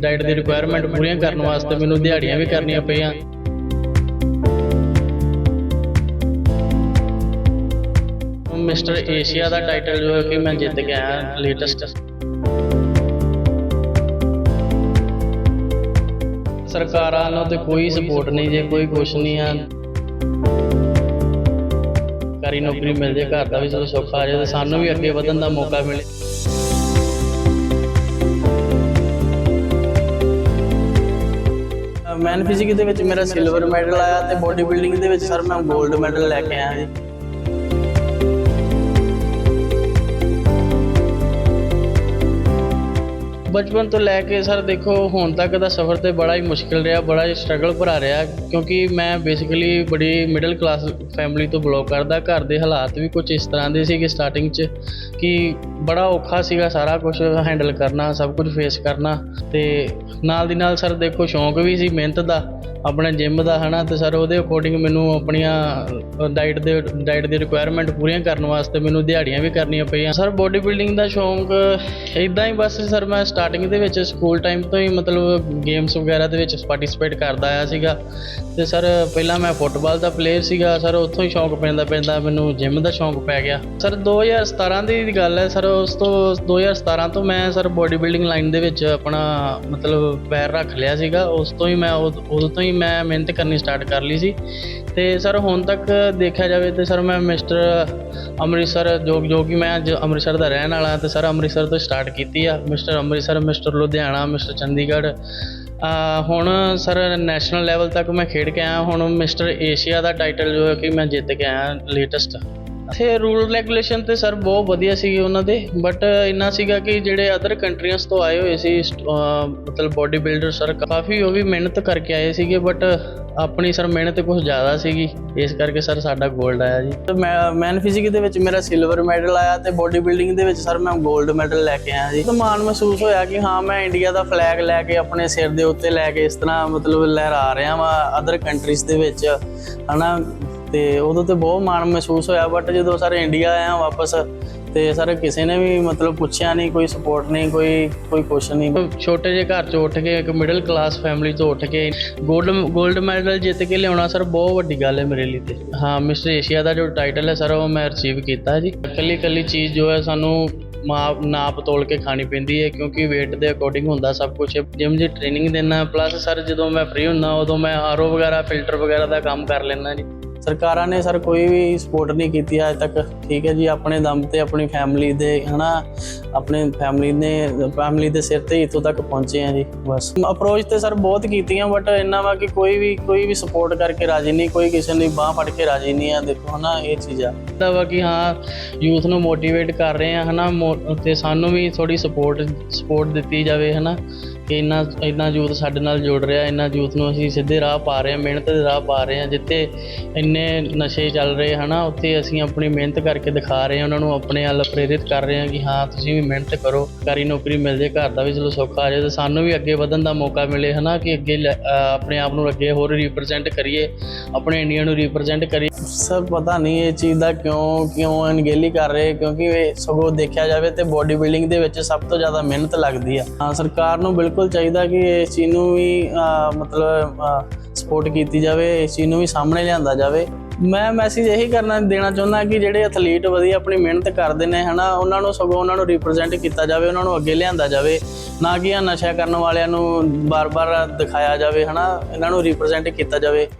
Diet ਦੀ requirement ਪੂਰੀਆਂ ਕਰਨ ਵਾਸਤੇ ਮੈਨੂੰ ਦਿਹਾੜੀਆਂ ਵੀ ਕਰਨੀਆਂ ਪਈਆਂ। ਮਿਸਟਰ ਏਸ਼ੀਆ ਦਾ ਟਾਈਟਲ ਜੋ ਹੈ ਕਿ ਮੈਂ ਜਿੱਤ ਕੇ ਆਇਆ ਲੇਟੈਸਟ ਸਰਕਾਰਾਂ ਨੂੰ ਤੇ ਕੋਈ ਸਪੋਰਟ ਨਹੀਂ, ਜੇ ਕੋਈ ਕੁਛ ਨਹੀਂ ਆ। ਸਰਕਾਰੀ ਨੌਕਰੀ ਮਿਲ ਜੇ, ਘਰ ਦਾ ਵੀ ਚਲੋ ਸੌਖਾ ਆ ਜਾਵੇ ਤੇ ਸਾਨੂੰ ਵੀ ਅੱਗੇ ਵਧਣ ਦਾ ਮੌਕਾ ਮਿਲੇ। ਮੈਨ ਫਿਜ਼ਿਕ ਦੇ ਵਿੱਚ ਮੇਰਾ ਸਿਲਵਰ ਮੈਡਲ ਆਇਆ ਤੇ ਬੋਡੀ ਬਿਲਡਿੰਗ ਦੇ ਵਿੱਚ ਸਰ ਮੈਂ 골ਡ ਮੈਡਲ ਲੈ ਕੇ ਆਇਆ ਜੀ। ਬਚਪਨ ਤੋਂ ਲੈ ਕੇ ਸਰ ਦੇਖੋ, ਹੁਣ ਤੱਕ ਦਾ ਸਫ਼ਰ ਤੇ ਬੜਾ ਹੀ ਮੁਸ਼ਕਿਲ ਰਿਹਾ, ਬੜਾ ਹੀ ਸਟਰਗਲ ਭਰਾ ਰਿਹਾ, ਕਿਉਂਕਿ ਮੈਂ ਬੇਸਿਕਲੀ ਬੜੀ ਮਿਡਲ ਕਲਾਸ ਫੈਮਿਲੀ ਤੋਂ ਬਿਲੋਂਗ ਕਰਦਾ, ਘਰ ਦੇ ਹਾਲਾਤ ਵੀ ਕੁਝ ਇਸ ਤਰ੍ਹਾਂ ਦੇ ਸੀਗੇ ਸਟਾਰਟਿੰਗ 'ਚ ਕਿ ਬੜਾ ਔਖਾ ਸੀਗਾ ਸਾਰਾ ਕੁਝ ਹੈਂਡਲ ਕਰਨਾ, ਸਭ ਕੁਝ ਫੇਸ ਕਰਨਾ ਤੇ ਨਾਲ ਦੀ ਨਾਲ ਸਰ ਦੇਖੋ, ਸ਼ੌਂਕ ਵੀ ਸੀ, ਮਿਹਨਤ ਦਾ, ਆਪਣੇ ਜਿਮ ਦਾ, ਹਨਾ, ਤੇ ਸਰ ਉਹਦੇ ਅਕੋਰਡਿੰਗ ਮੈਨੂੰ ਆਪਣੀਆਂ ਡਾਈਟ ਦੇ ਡਾਈਟ ਦੀ ਰਿਕੁਆਇਰਮੈਂਟ ਪੂਰੀਆਂ ਕਰਨ ਵਾਸਤੇ ਮੈਨੂੰ ਦਿਹਾੜੀਆਂ ਵੀ ਕਰਨੀਆਂ ਪਈਆਂ। ਸਰ ਬੋਡੀ ਬਿਲਡਿੰਗ ਦਾ ਸ਼ੌਂਕ ਇਦਾਂ ਹੀ ਬਸ ਸਰ ਮੈਂ ਸਟਾਰਟਿੰਗ ਦੇ ਵਿੱਚ ਸਕੂਲ ਟਾਈਮ ਤੋਂ ਹੀ ਮਤਲਬ ਗੇਮਸ ਵਗੈਰਾ ਦੇ ਵਿੱਚ ਪਾਰਟਿਸਿਪੇਟ ਕਰਦਾ ਆਇਆ ਸੀਗਾ। ਤੇ ਸਰ ਪਹਿਲਾਂ ਮੈਂ ਫੁੱਟਬਾਲ ਦਾ ਪਲੇਅਰ ਸੀਗਾ। ਸਰ ਉੱਥੋਂ ਹੀ ਸ਼ੌਂਕ ਪੈਂਦਾ ਪੈਂਦਾ, ਮੈਨੂੰ ਜਿਮ ਦਾ ਸ਼ੌਂਕ ਪੈ ਗਿਆ। ਸਰ 2017 ਦੀ ਗੱਲ ਹੈ ਸਰ ਉਸ ਤੋਂ 2017 ਤੋਂ ਮੈਂ ਸਰ ਬੋਡੀ ਬਿਲਡਿੰਗ ਲਾਈਨ ਦੇ ਵਿੱਚ ਆਪਣਾ ਮਤਲਬ ਪੈਰ ਰੱਖ ਲਿਆ ਸੀਗਾ। ਉਸ ਤੋਂ ਹੀ ਮੈਂ ਉਦ- ਉਦੋਂ ਤੋਂ ਹੀ ਮੈਂ ਮਿਹਨਤ ਕਰਨੀ ਸਟਾਰਟ ਕਰ ਲਈ ਸੀ। ਤੇ ਸਰ ਹੁਣ ਤੱਕ ਦੇਖਿਆ ਜਾਵੇ ਤੇ ਸਰ ਮੈਂ ਮਿਸਟਰ ਅੰਮ੍ਰਿਤਸਰ, ਜੋ ਜੋ ਕਿ ਮੈਂ ਅੱਜ ਅੰਮ੍ਰਿਤਸਰ ਦਾ ਰਹਿਣ ਵਾਲਾ ਤੇ ਸਰ ਅੰਮ੍ਰਿਤਸਰ ਤੋਂ ਸਟਾਰਟ ਕੀਤੀ ਆ mister Amritsar, mister Ludhiana, mister Chandigarh. ਹੁਣ ਸਰ ਨੈਸ਼ਨਲ ਲੈਵਲ ਤੱਕ ਮੈਂ ਖੇਡ ਕੇ ਆਇਆ, ਹੁਣ ਮਿਸਟਰ ਏਸ਼ੀਆ ਦਾ ਟਾਈਟਲ ਜੋ ਹੈ ਕਿ ਮੈਂ ਜਿੱਤ ਕੇ ਆਇਆ ਲੇਟੈਸਟ ਇੱਥੇ ਰੂਲ ਰੈਗੂਲੇਸ਼ਨ ਤੇ ਸਰ ਬਹੁਤ ਵਧੀਆ ਸੀਗੇ ਉਹਨਾਂ ਦੇ ਬਟ ਇੰਨਾ ਸੀਗਾ ਕਿ ਜਿਹੜੇ ਅਦਰ ਕੰਟਰੀਆਂ ਤੋਂ ਆਏ ਹੋਏ ਸੀ ਮਤਲਬ ਬੋਡੀ ਬਿਲਡਰ ਸਰ ਕਾਫੀ ਉਹ ਵੀ ਮਿਹਨਤ ਕਰਕੇ ਆਏ ਸੀਗੇ ਬਟ ਆਪਣੀ ਸਰ ਮਿਹਨਤ ਕੁਝ ਜ਼ਿਆਦਾ ਸੀਗੀ, ਇਸ ਕਰਕੇ ਸਰ ਸਾਡਾ 골ਡ ਆਇਆ ਜੀ। ਤੇ ਮੈਂ ਮੈਨ ਫਿਜ਼ਿਕ ਦੇ ਵਿੱਚ ਮੇਰਾ ਸਿਲਵਰ ਮੈਡਲ ਆਇਆ ਤੇ ਬੋਡੀ ਬਿਲਡਿੰਗ ਦੇ ਵਿੱਚ ਸਰ ਮੈਂ 골ਡ ਮੈਡਲ ਲੈ ਕੇ ਆਇਆ ਜੀ। ਤਾਂ ਮਾਣ ਮਹਿਸੂਸ ਹੋਇਆ ਕਿ ਹਾਂ, ਮੈਂ ਇੰਡੀਆ ਦਾ ਫਲੈਗ ਲੈ ਕੇ ਆਪਣੇ ਸਿਰ ਦੇ ਉੱਤੇ ਲੈ ਕੇ ਇਸ ਤਰ੍ਹਾਂ ਮਤਲਬ ਲਹਿਰਾ ਰਿਹਾ ਵਾਂ ਅਦਰ ਕੰਟਰੀਜ਼ ਦੇ ਵਿੱਚ, ਹਨਾ। ਤੇ ਉਦੋਂ ਤੇ ਬਹੁਤ ਮਾਣ ਮਹਿਸੂਸ ਹੋਇਆ ਬਟ ਜਦੋਂ ਸਰ ਇੰਡੀਆ ਆਇਆ ਵਾਪਸ, ਤੇ ਸਰ ਕਿਸੇ ਨੇ ਵੀ ਮਤਲਬ ਪੁੱਛਿਆ ਨਹੀਂ, ਕੋਈ ਸਪੋਰਟ ਨਹੀਂ, ਕੋਈ ਕੋਈ ਕੁਛ ਨਹੀਂ। ਛੋਟੇ ਜਿਹੇ ਘਰ ਚੋਂ ਉੱਠ ਕੇ, ਇੱਕ ਮਿਡਲ ਕਲਾਸ ਫੈਮਿਲੀ ਤੋਂ ਉੱਠ ਕੇ 골ਡ 골ਡ ਮੈਡਲ ਜਿੱਤ ਕੇ ਲਿਆਉਣਾ ਸਰ ਬਹੁਤ ਵੱਡੀ ਗੱਲ ਹੈ ਮੇਰੇ ਲਈ ਤੇ। ਹਾਂ ਮਿਸਟਰ ਏਸ਼ੀਆ ਦਾ ਜੋ ਟਾਈਟਲ ਹੈ ਸਰ ਉਹ ਮੈਂ ਅਚੀਵ ਕੀਤਾ ਜੀ। ਇਕੱਲੀ ਇਕੱਲੀ ਚੀਜ਼ ਜੋ ਹੈ ਸਾਨੂੰ ਮਾਪ, ਨਾਪ ਤੋਲ ਕੇ ਖਾਣੀ ਪੈਂਦੀ ਹੈ, ਕਿਉਂਕਿ weight ਦੇ ਅਕੋਰਡਿੰਗ ਹੁੰਦਾ ਸਭ ਕੁਝ ਜਿਮ ਦੀ ਟ੍ਰੇਨਿੰਗ ਦਿੰਦਾ ਪਲੱਸ ਸਰ ਜਦੋਂ ਮੈਂ ਫ੍ਰੀ ਹੁੰਦਾ, ਉਦੋਂ ਮੈਂ ਆਰਓ ਵਗੈਰਾ ਫਿਲਟਰ ਵਗੈਰਾ ਦਾ ਕੰਮ ਕਰ ਲੈਂਦਾ ਜੀ। ਸਰਕਾਰਾਂ ਨੇ ਸਰ ਕੋਈ ਵੀ ਸਪੋਰਟ ਨਹੀਂ ਕੀਤੀ ਅੱਜ ਤੱਕ। ਠੀਕ ਹੈ ਜੀ, ਆਪਣੇ ਦਮ ਤੇ ਆਪਣੀ ਫੈਮਿਲੀ ਦੇ, ਹਨਾ, ਆਪਣੇ ਫੈਮਿਲੀ ਨੇ ਫੈਮਿਲੀ ਦੇ ਸਿਰ ਤੇ ਹੀ ਇੱਥੋਂ ਤੱਕ ਪਹੁੰਚੇ ਆ ਜੀ, ਬਸ। ਅਪਰੋਚ ਤੇ ਸਰ ਬਹੁਤ ਕੀਤੀਆਂ ਬਟ ਇੰਨਾ ਵਾ ਕਿ ਕੋਈ ਵੀ ਕੋਈ ਵੀ ਸਪੋਰਟ ਕਰਕੇ ਰਾਜੀ ਨਹੀਂ, ਕੋਈ ਕਿਸੇ ਦੀ ਬਾਹ ਫੜ ਕੇ ਰਾਜੀ ਨਹੀਂ ਆ, ਦੇਖੋ ਹਨਾ, ਇਹ ਚੀਜ਼ ਆ। ਤਾਂ ਵਾ ਕਿ ਹਾਂ ਯੂਥ ਨੂੰ ਮੋਟੀਵੇਟ ਕਰ ਰਹੇ ਆ ਹਨਾ, ਮੋ- ਤੇ ਸਾਨੂੰ ਵੀ ਥੋੜੀ ਸਪੋਰਟ ਸਪੋਰਟ ਦਿੱਤੀ ਜਾਵੇ, ਹਨਾ, ਕਿ ਇੰਨਾ ਇੰਨਾ ਯੂਥ ਸਾਡੇ ਨਾਲ ਜੁੜ ਰਿਹਾ, ਇੰਨਾ ਯੂਥ ਨੂੰ ਅਸੀਂ ਸਿੱਧੇ ਰਾਹ ਪਾ ਰਹੇ ਹਾਂ, ਮਿਹਨਤ ਦੇ ਰਾਹ ਪਾ ਰਹੇ ਹਾਂ, ਜਿੱਥੇ ਇੰਨੇ ਨਸ਼ੇ ਚੱਲ ਰਹੇ ਹਨਾ, ਉੱਥੇ ਅਸੀਂ ਆਪਣੀ ਮਿਹਨਤ ਕਰਕੇ ਦਿਖਾ ਰਹੇ ਹਾਂ, ਉਹਨਾਂ ਨੂੰ ਆਪਣੇ ਵੱਲ ਪ੍ਰੇਰਿਤ ਕਰ ਰਹੇ ਹਾਂ ਕਿ ਹਾਂ, ਤੁਸੀਂ ਵੀ ਮਿਹਨਤ ਕਰੋ, ਸਰਕਾਰੀ ਨੌਕਰੀ ਮਿਲ ਜੇ ਘਰ ਦਾ ਵੀ ਚਲੋ ਸੌਖਾ ਆ ਜਾਏ ਤੇ ਸਾਨੂੰ ਵੀ ਅੱਗੇ ਵਧਣ ਦਾ ਮੌਕਾ ਮਿਲੇ ਹਨਾ, ਕਿ ਅੱਗੇ ਲੈ- ਆਪਣੇ ਆਪ ਨੂੰ ਅੱਗੇ ਹੋਰ ਰਿਪਰੈਜ਼ੈਂਟ ਕਰੀਏ, ਆਪਣੇ ਇੰਡੀਆ ਨੂੰ ਰਿਪਰੈਜ਼ੈਂਟ ਕਰੀਏ। ਸਰ ਪਤਾ ਨਹੀਂ ਇਹ ਚੀਜ਼ ਦਾ ਕਿਉਂ ਕਿਉਂ ਅਣਗਹਿਲੀ ਕਰ ਰਹੇ, ਕਿਉਂਕਿ ਇਹ ਸਗੋਂ ਦੇਖਿਆ ਜਾਵੇ ਤੇ ਬੋਡੀ ਬਿਲਡਿੰਗ ਦੇ ਵਿੱਚ ਸਭ ਤੋਂ ਜ਼ਿਆਦਾ ਮਿਹਨਤ ਲੱਗਦੀ ਆ। ਹਾਂ, ਸਰਕਾਰ ਨੂੰ ਬਿਲਕੁਲ ਚਾਹੀਦਾ ਕਿ ਇਸ ਚੀਜ਼ ਨੂੰ ਵੀ ਮਤਲਬ ਸਪੋਰਟ ਕੀਤੀ ਜਾਵੇ, ਇਸ ਚੀਜ਼ ਨੂੰ ਵੀ ਸਾਹਮਣੇ ਲਿਆਂਦਾ ਜਾਵੇ। ਜਾਵੇ। ਮੈਂ ਮੈਸੇਜ ਇਹੀ ਕਰਨਾ ਦੇਣਾ ਚਾਹੁੰਦਾ ਕਿ ਜਿਹੜੇ ਐਥਲੀਟ ਵਧੀਆ ਆਪਣੀ ਮਿਹਨਤ ਕਰਦੇ ਨੇ, ਹਨਾ, ਉਹਨਾਂ ਨੂੰ ਸਗੋਂ ਉਹਨਾਂ ਨੂੰ ਰਿਪਰੈਜ਼ੈਂਟ ਕੀਤਾ ਜਾਵੇ, ਉਹਨਾਂ ਨੂੰ ਅੱਗੇ ਲਿਆਂਦਾ ਜਾਵੇ। ਨਾ ਕਿ ਆ ਨਸ਼ਾ ਕਰਨ ਵਾਲਿਆਂ ਨੂੰ ਬਾਰ-ਬਾਰ ਦਿਖਾਇਆ ਜਾਵੇ, ਹਨਾ, ਇਹਨਾਂ ਨੂੰ ਰਿਪਰੈਜ਼ੈਂਟ ਕੀਤਾ ਜਾਵੇ।